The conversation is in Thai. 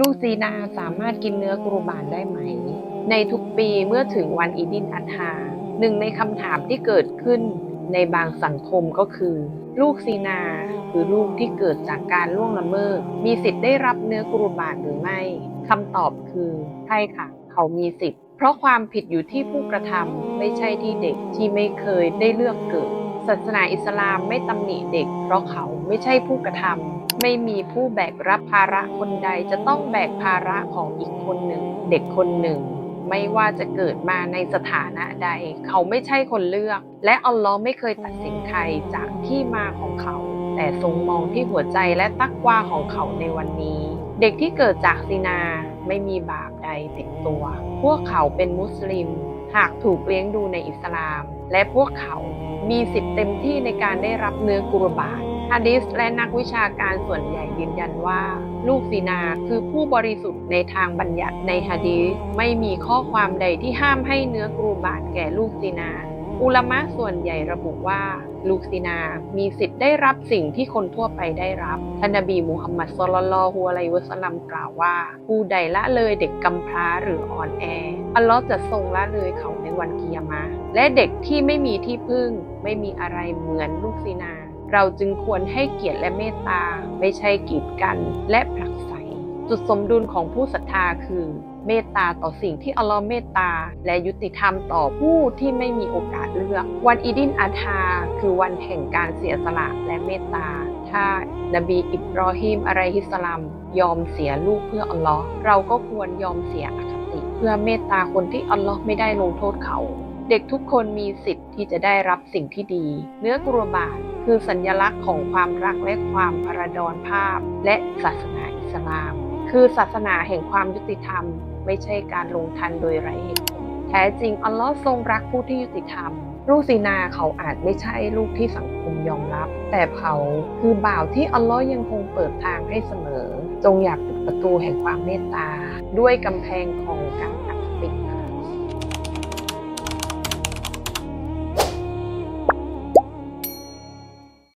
ลูกซีนาสามารถกินเนื้อกุรบานได้ไหม ในทุกปีเมื่อถึงวันอีดินอัฏฐาหนึ่งในคำถามที่เกิดขึ้นในบางสังคมก็คือ ลูกซีนาคือลูกที่เกิดจากการล่วงละเมิด มีสิทธิ์ได้รับเนื้อกุรบานหรือไม่คำตอบคือใช่ค่ะ เขามีสิทธิ์ เพราะความผิดอยู่ที่ผู้กระทำไม่ใช่ที่เด็กที่ไม่เคยได้เลือกเกิด ศาสนาอิสลามไม่ตำหนิเด็ก เพราะเขาไม่ใช่ผู้กระทำไม่มีผู้แบกรับภาระคนใดจะต้องแบกภาระของอีกคนหนึ่ง เด็กคนหนึ่ง ไม่ว่าจะเกิดมาในสถานะใด เขาไม่ใช่คนเลือก และอัลลอฮ์ไม่เคยตัดสินใครจากที่มาของเขา แต่ทรงมองที่หัวใจและตักวาของเขาในวันนี้ เด็กที่เกิดจากซีนาไม่มีบาปใดติดตัว พวกเขาเป็นมุสลิม หากถูกเลี้ยงดูในอิสลาม และพวกเขามีสิทธิ์เต็มที่ในการได้รับเนื้อกุรบานฮะดิษและนักวิชาการส่วนใหญ่ยืนยันว่า ลูกซีนาคือผู้บริสุทธิ์ในทางบัญญัติในฮะดีษไม่มีข้อความใดที่ห้ามให้เนื้อกุรบานแก่ลูกซีนา อุลามะส่วนใหญ่ระบุว่า ลูกซีนา มีสิทธิ์ได้รับสิ่งที่คนทั่วไปได้รับท่านนบีมูฮัมมัดศ็อลลัลลอฮุอะลัยวะสัลลัมกล่าวว่า ผู้ใดละเลยเด็กกำพร้าหรืออ่อนแอ อัลลอฮ์จะทรงละเลยเขาในวันกิยามะและเด็กที่ไม่มีที่พึ่ง ไม่มีอะไรเหมือนลูกซีนา เราจึงควรให้เกียรติและเมตตา ไม่ใช่กีดกันและผลักไส จุดสมดุลของผู้ศรัทธาคือ เมตตาต่อสิ่งที่อัลลอฮ์เมตตา และยุติธรรมต่อผู้ที่ไม่มีโอกาสเลือก วันอีดินอาธา คือวันแห่งการเสียสละและเมตตา ถ้านบีอิบรอฮิมอะลัยฮิสลามยอมเสียลูกเพื่ออัลลอฮ์เราก็ควรยอมเสียอคติ เพื่อเมตตาคนที่อัลลอฮ์ไม่ได้ลงโทษเขา เด็กทุกคนมีสิทธิ์ที่จะได้รับสิ่งที่ดี เนื้อกุรบานคือสัญลักษณ์ของความรักและความพระดอนภาพและศาสนาอิสลาม คือศาสนาแห่งความยุติธรรม ไม่ใช่การลงทันโดยไร้เหตุผลแท้จริงอัลลอฮ์ทรงรักผู้ที่ยุติธรรม ลูกซีนาเขาอาจไม่ใช่ลูกที่สังคมยอมรับ แต่เขาคือบ่าวที่อัลลอฮ์ยังคงเปิดทางให้เสมอ จงอยากปิดประตูแห่งความเมตตา ด้วยกำแพงของการตัก